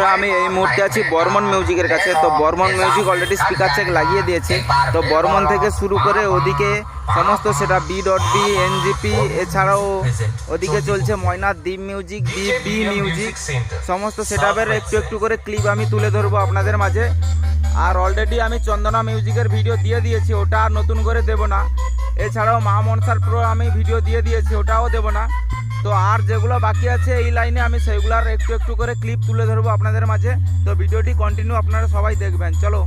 বন্ধুরা, আমি এই মুহূর্তে আছি বর্মন মিউজিকের কাছে। তো Barman music already speaker check লাগিয়ে দিয়েছে। তো বর্মন থেকে শুরু করে ওদিকে সমস্ত সেটা বি ডট বি এনজিপি এছাড়াও ওদিকে চলছে ময়নার দ্বীপ মিউজিক দ্বীপ বি মিউজিক সমস্ত সেটআপের একটু একটু করে ক্লিপ আমি তুলে ধরবো আপনাদের মাঝে। আর অলরেডি আমি চন্দনা মিউজিকের ভিডিও দিয়ে দিয়েছি, ওটা আর নতুন করে দেব না। এছাড়াও মা মনসার প্রো আমি ভিডিও দিয়ে দিয়েছি, ওটাও দেব না। তো আর যেগুলো বাকি আছে এই লাইনে আমি সেইগুলার একটু একটু করে ক্লিপ তুলে ধরবো আপনাদের মাঝে। তো ভিডিওটি কন্টিনিউ আপনারা সবাই দেখবেন। চলো।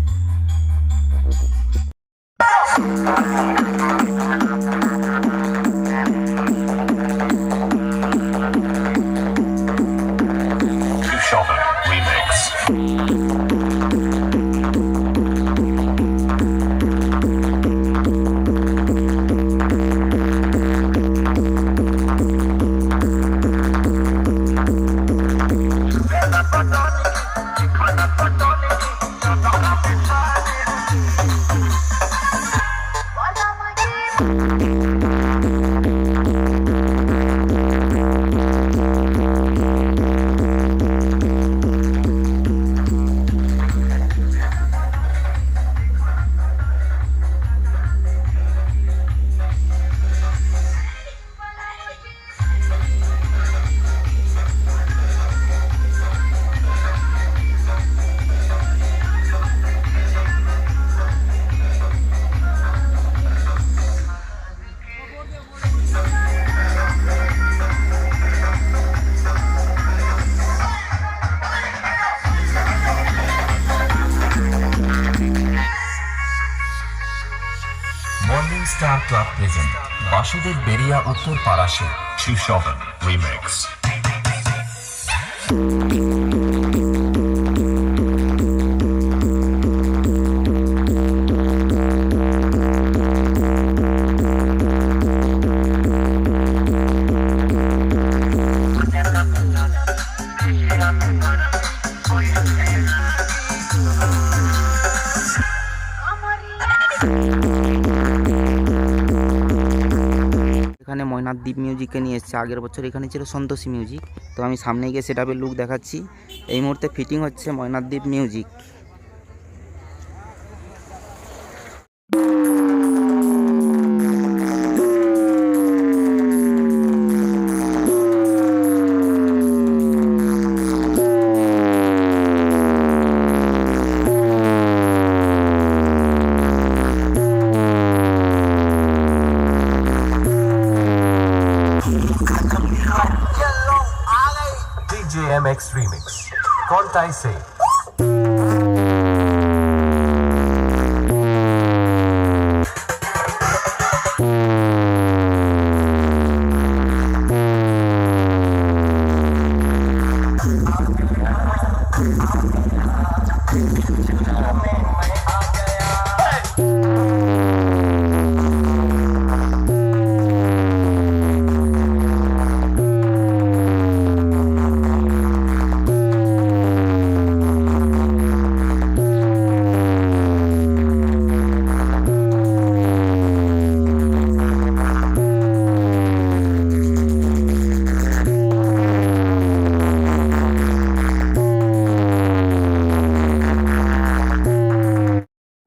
Star club present Basudeb Beria উত্তর পাড়াশে Shopping Remix. এখানে ময়নার দ্বীপ মিউজিককে নিয়ে এসেছে। আগের বছর এখানে ছিল সন্তোষী মিউজিক তো আমি সামনে গিয়ে সেটাপের লুক দেখাচ্ছি। এই মুহূর্তে ফিটিং হচ্ছে Maynadwip music Mx Remix. Quantize. I say?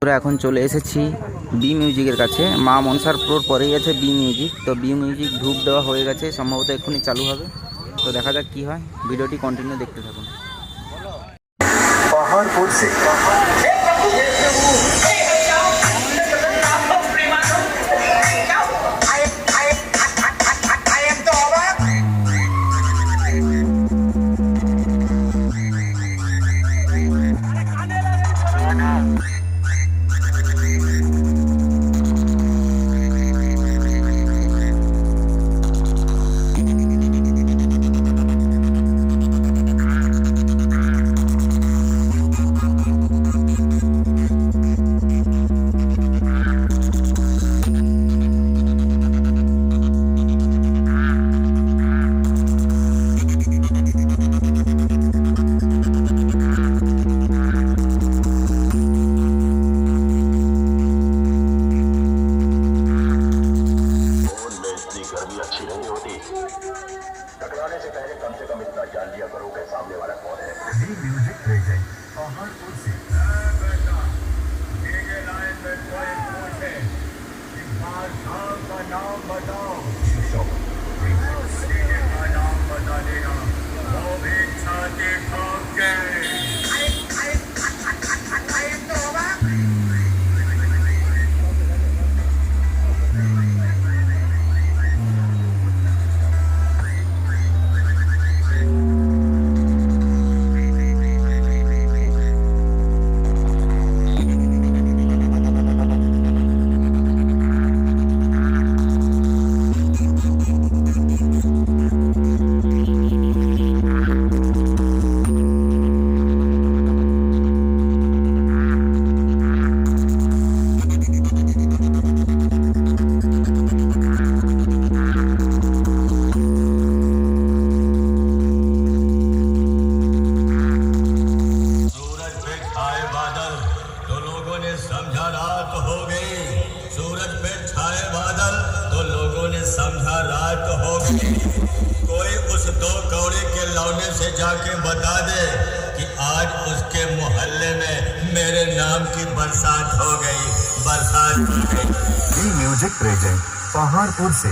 আমরা এখন চলে এসেছি বি মিউজিকের কাছে। মা মনসার প্রোর পরেই আছে বি মিউজিক তো বি মিউজিক ধূপ দেওয়া হয়ে গেছে, সম্ভবত এক্ষুনি চালু হবে। তো দেখা যাক কী হয়। ভিডিওটি কন্টিনিউ দেখতে থাকুন। टकराने से पहले कम से कम इतना जान लिया करो कि सामने वाला कौन है। जी म्यूज़िक प्रेजेंट पहाड़ और से नाम बताओ का नाम बता देना हो गई सूरज पे छाए बादल तो लोगों ने समझा रात हो गई कोई उस दो कौड़े के लौने से जाके बता दे कि आज उसके मोहल्ले में मेरे नाम की बरसात हो गई। बरसात हो गई। म्यूज़िक प्रेजेंट पहाड़पुर से।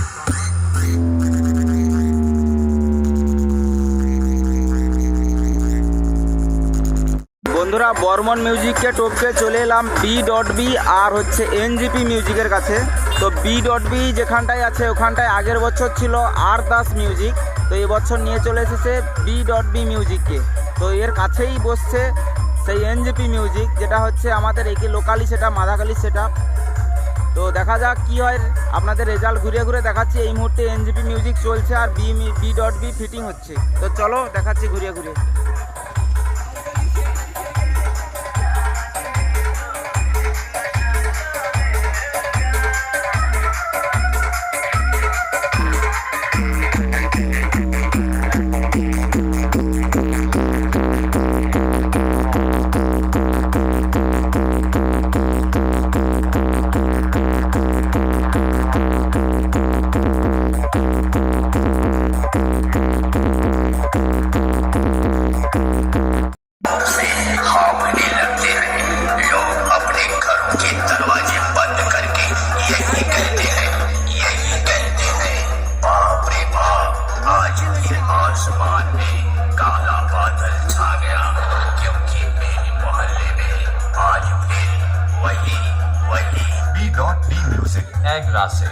বন্ধুরা, বর্মন মিউজিককে টপকে চলে এলাম বি ডট বি আর হচ্ছে এনজিপি মিউজিকের কাছে। তো বি ডট বি যেখানটায় আছে, ওখানটায় আগের বছর ছিল আর দাস মিউজিক। তো এবছর নিয়ে চলে এসেছে বি ডট বি মিউজিককে। তো এর কাছেই বসছে সেই এনজিপি মিউজিক, যেটা হচ্ছে আমাদের একে লোকালি সেটা, মাদাকালি সেটা। তো দেখা যাক কি হয়, আপনাদের রেজাল্ট ঘুরে ঘুরে দেখাচ্ছি। এই মুহূর্তে এনজিপি মিউজিক চলছে আর B B dot B fitting হচ্ছে। তো চলো দেখাচ্ছি ঘুরে ঘুরে É graça.